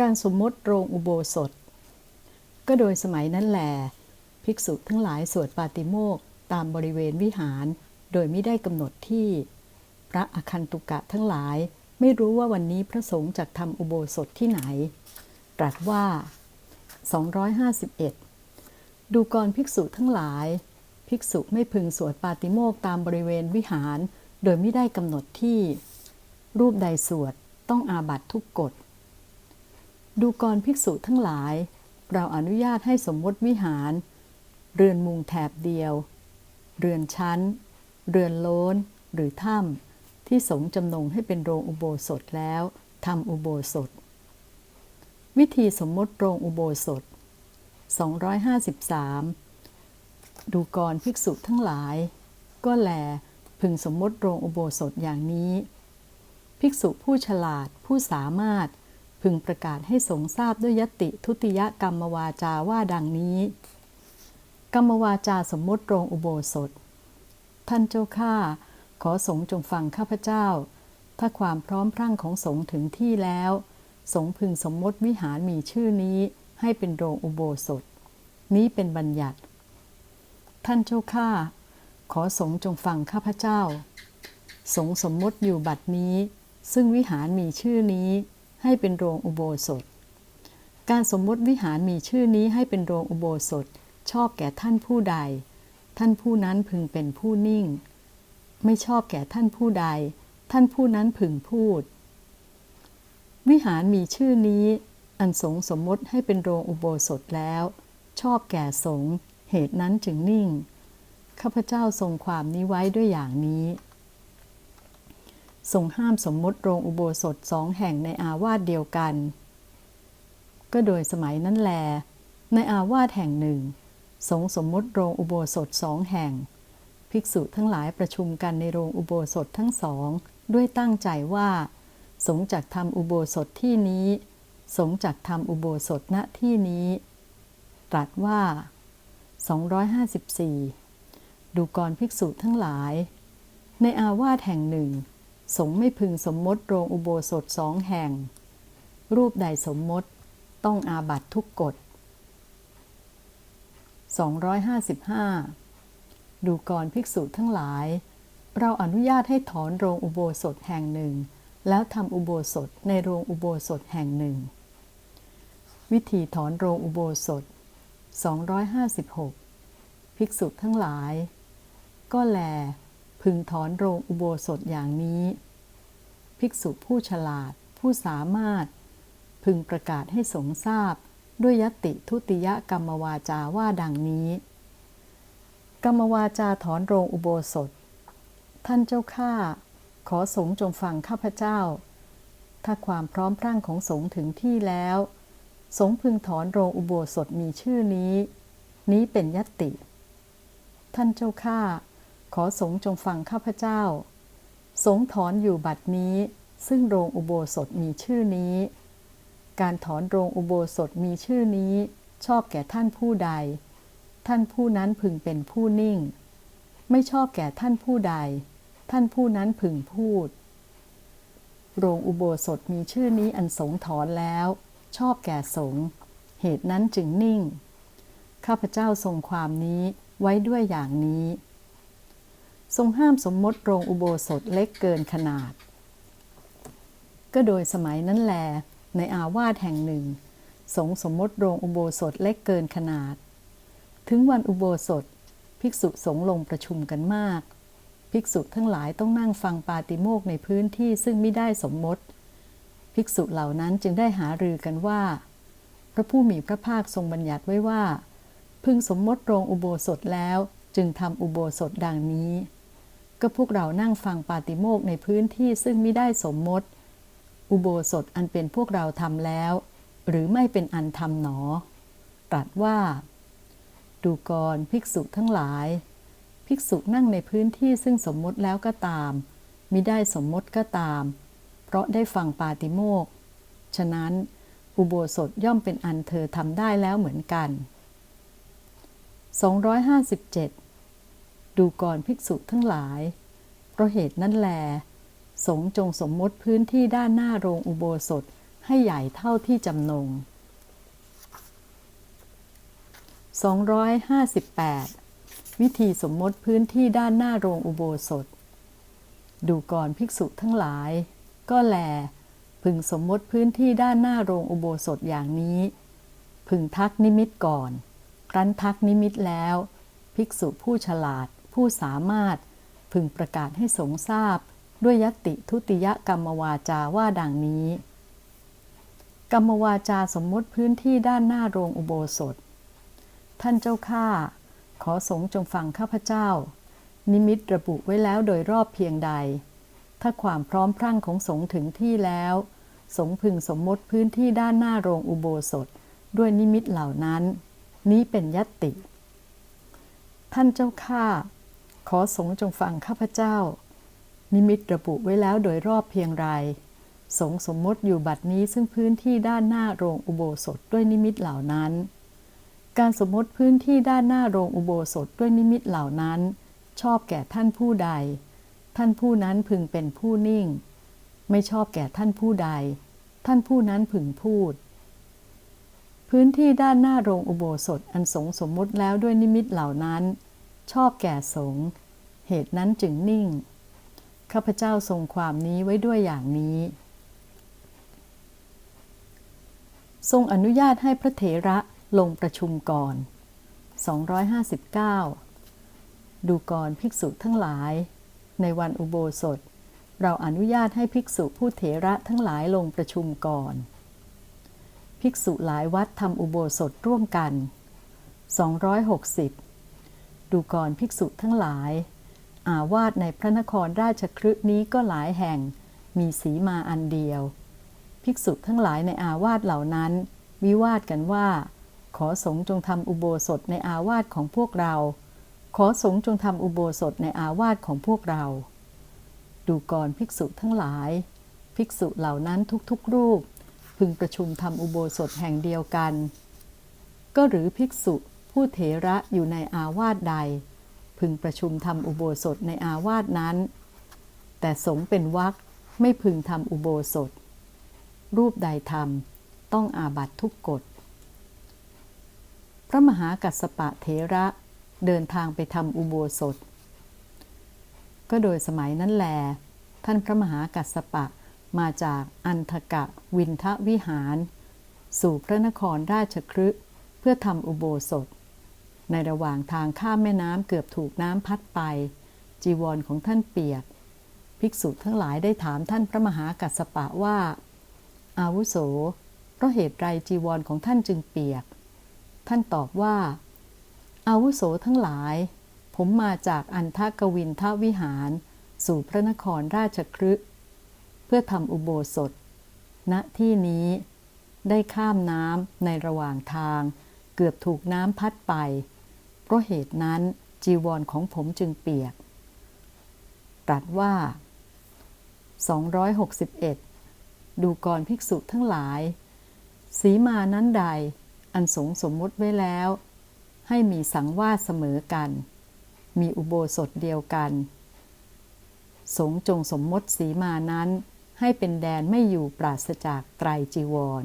การสมมติโรงอุโบสถ ก็โดยสมัยนั้นแหลภิกษุทั้งหลายสวดปาติโมกตามบริเวณวิหาร โดยไม่ได้กำหนดที่ พระอคันตุกะทั้งหลายไม่รู้ว่าวันนี้พระสงฆ์จะทำอุโบสถที่ไหน ตรัสว่า 251 ดูกรภิกษุทั้งหลาย ภิกษุไม่พึงสวดปาติโมกตามบริเวณวิหาร โดยไม่ได้กำหนดที่ รูปใดสวดต้องอาบัตทุกกฎ ดูกรภิกษุทั้งหลาย เราอนุญาตให้สมมติวิหาร เรือนมุงแถบเดียว เรือนชั้น เรือนโล้น หรือถ้ำที่สงจำนงให้เป็นโรงอุโบสถแล้วทำอุโบสถ วิธีสมมติโรงอุโบสถ 253 ดูกรภิกษุทั้งหลาย ก็แลพึงสมมติโรงอุโบสถอย่างนี้ ภิกษุผู้ฉลาดผู้สามารถ พึงประกาศให้สงทราบด้วยยติทุติยกรรมวาจาว่าดังนี้ กรรมวาจาสมมติโรงอุโบสถ ท่านเจ้าข้าขอสงจงฟังข้าพเจ้า ถ้าความพร้อมพรั่งของสงถึงที่แล้ว สงพึงสมมติวิหารมีชื่อนี้ให้เป็นโรงอุโบสถ นี้เป็นบัญญัติ ท่านเจ้าข้าขอสงจงฟังข้าพเจ้า สงสมมติอยู่บัดนี้ ซึ่งวิหารมีชื่อนี้ ให้เป็นโรงอุโบสถ การสมมติวิหารมีชื่อนี้ให้เป็นโรงอุโบสถ ชอบแก่ท่านผู้ใด ท่านผู้นั้นพึงเป็นผู้นิ่ง ไม่ชอบแก่ท่านผู้ใด ท่านผู้นั้นพึงพูด วิหารมีชื่อนี้ อันสงสมมติให้เป็นโรงอุโบสถแล้ว ชอบแก่สงเหตุนั้นจึงนิ่งข้าพเจ้าทรงความนี้ไว้ด้วยอย่างนี้ ทรงห้ามสมมติโรงอุโบสถสองแห่งในอาวาสเดียวกัน ก็โดยสมัยนั้นแล ในอาวาสแห่งหนึ่ง สงสมมติโรงอุโบสถสองแห่ง ภิกษุทั้งหลายประชุมกันในโรงอุโบสถทั้งสอง ด้วยตั้งใจว่า สงจักทำอุโบสถที่นี้ สงจักทำอุโบสถณที่นี้ ตรัสว่า 254 ดูกรภิกษุทั้งหลาย ในอาวาสแห่งหนึ่ง สงไม่พึงสมมติโรงอุโบสถสองแห่ง รูปใดสมมติต้องอาบัตทุกกฎ 255 ดูกรภิกษุทั้งหลาย เราอนุญาตให้ถอนโรงอุโบสถแห่งหนึ่ง แล้วทำอุโบสถในโรงอุโบสถแห่งหนึ่ง วิธีถอนโรงอุโบสถ 256 ภิกษุทั้งหลาย ก็แล พึงถอนโรงอุโบสถอย่างนี้ ภิกษุผู้ฉลาดผู้สามารถ พึงประกาศให้สงทราบ ด้วยยติทุติยกรรมวาจาว่าดังนี้ กรรมวาจาถอนโรงอุโบสถ ท่านเจ้าข้าขอสงจงฟังข้าพเจ้า ถ้าความพร้อมพรั่งของสงถึงที่แล้ว สงพึงถอนโรงอุโบสถมีชื่อนี้ นี้เป็นยติ ท่านเจ้าข้า ขอสงฆ์จงฟังข้าพเจ้า สงถอนอยู่บัดนี้ ซึ่งโรงอุโบสถมีชื่อนี้ การถอนโรงอุโบสถมีชื่อนี้ ชอบแก่ท่านผู้ใด ท่านผู้นั้นพึงเป็นผู้นิ่ง ไม่ชอบแก่ท่านผู้ใด ท่านผู้นั้นพึงพูด โรงอุโบสถมีชื่อนี้อันสงถอนแล้ว ชอบแก่สง เหตุนั้นจึงนิ่ง ข้าพเจ้าทรงความนี้ไว้ด้วยอย่างนี้ ทรงห้ามสมมติโรงอุโบสถเล็กเกินขนาด ก็โดยสมัยนั้นแล ในอาวาสแห่งหนึ่ง สงสมมติโรงอุโบสถเล็กเกินขนาด ถึงวันอุโบสถ ภิกษุสงฆ์ลงประชุมกันมาก ภิกษุทั้งหลายต้องนั่งฟังปาติโมกในพื้นที่ซึ่งไม่ได้สมมติ ภิกษุเหล่านั้นจึงได้หารือกันว่า พระผู้มีพระภาคทรงบัญญัติไว้ว่า พึงสมมติโรงอุโบสถแล้วจึงทำอุโบสถดังนี้ ก็พวกเรานั่งฟังปาติโมกในพื้นที่ซึ่งไม่ได้สมมติ อุโบสถอันเป็นพวกเราทำแล้ว หรือไม่เป็นอันทำหนอ ตรัสว่า ดูกรภิกษุทั้งหลาย ภิกษุนั่งในพื้นที่ซึ่งสมมติแล้วก็ตามมิได้สมมติก็ตาม เพราะได้ฟังปาติโมกฉะนั้นอุโบสถย่อมเป็นอันเธอทำได้แล้วเหมือนกัน 257 ดูก่อนภิกษุทั้งหลาย เพราะเหตุนั้นแล สงฆ์จงสมมติพื้นที่ด้านหน้าโรงอุโบสถใหให้ใหญ่เท่าที่จำนง 258 วิธีสมมติพื้นที่ด้านหน้าโรงอุโบสถ ดูก่อนภิกษุทั้งหลาย ก็แล พึงสมมติพื้นที่ด้านหน้าโรงอุโบสถอย่างนี้ พึงทักนิมิตก่อน ครั้นทักนิมิตแล้ว ภิกษุผู้ฉลาด ผู้สามารถพึงประกาศให้สงทราบ ด้วยยติทุติยกรรมวาจาว่าดังนี้ กรรมวาจาสมมติพื้นที่ด้านหน้าโรงอุโบสถ ท่านเจ้าข้าขอสงจงฟังข้าพเจ้า นิมิตระบุไว้แล้วโดยรอบเพียงใด ถ้าความพร้อมพรั่งของสงถึงที่แล้ว สงพึงสมมติพื้นที่ด้านหน้าโรงอุโบสถ ด้วยนิมิตเหล่านั้น นี้เป็นยติ ท่านเจ้าข้า ขอสงฆ์จงฟังข้าพเจ้า นิมิตระบุไว้แล้วโดยรอบเพียงไร สงสมมติอยู่บัดนี้ซึ่งพื้นที่ด้านหน้าโรงอุโบสถด้วยนิมิตเหล่านั้น การสมมติพื้นที่ด้านหน้าโรงอุโบสถด้วยนิมิตเหล่านั้น ชอบแก่ท่านผู้ใด ท่านผู้นั้นพึงเป็นผู้นิ่ง ไม่ชอบแก่ท่านผู้ใด ท่านผู้นั้นพึงพูดพื้นที่ด้านหน้าโรงอุโบสถอันสงสมมุติแล้วด้วยนิมิตเหล่านั้น ชอบแก่สงเหตุนั้นจึงนิ่ง ข้าพเจ้าทรงความนี้ไว้ด้วยอย่างนี้ ทรงอนุญาตให้พระเถระลงประชุมก่อน 259 ดูก่อนภิกษุทั้งหลาย ในวันอุโบสถ เราอนุญาตให้ภิกษุผู้เถระทั้งหลายลงประชุมก่อน ภิกษุหลายวัดทำอุโบสถร่วมกัน 260 ดูก่อนภิกษุทั้งหลาย อาวาสในพระนครราชครึนี้ก็หลายแห่ง มีสีมาอันเดียว ภิกษุทั้งหลายในอาวาสเหล่านั้น วิวาทกันว่า ขอสงฆ์จงทำอุโบสถในอาวาสของพวกเรา ขอสงฆ์จงทำอุโบสถในอาวาสของพวกเรา ดูก่อนภิกษุทั้งหลาย ภิกษุเหล่านั้นทุกๆรูป พึงประชุมทำอุโบสถแห่งเดียวกัน ก็หรือภิกษุ ผู้เถระอยู่ในอาวาสใด พึงประชุมทำอุโบสถในอาวาสนั้น แต่สงเป็นวักไม่พึงทำอุโบสถ รูปใดทำต้องอาบัตทุกกฎ พระมหากัสปะเถระเดินทางไปทำอุโบสถ ก็โดยสมัยนั้นแล ท่านพระมหากัสสปะมาจากอันทกะวินทวิหาร สู่พระนครราชครึเพื่อทำอุโบสถ ในระหว่างทางข้ามแม่น้ำเกือบถูกน้ำพัดไป จีวรของท่านเปียก ภิกษุทั้งหลายได้ถามท่านพระมหากัสสปะว่า อาวุโส เพราะเหตุไรจีวรของท่านจึงเปียก ท่านตอบว่า อาวุโสทั้งหลาย ผมมาจากอันทกวินทวิหาร สู่พระนครราชครึเพื่อทำอุโบสถ ณที่นี้ได้ข้ามน้ำในระหว่างทาง เกือบถูกน้ำพัดไป เพราะเหตุนั้นจีวรของผมจึงเปียก ตรัสว่า 261 ดูก่อนภิกษุทั้งหลาย สีมานั้นใด อันสงสมมติไว้แล้ว ให้มีสังวาสเสมอกัน มีอุโบสถเดียวกัน สงจงสมมติสีมานั้นให้เป็นแดนไม่อยู่ปราศจากไตรจีวร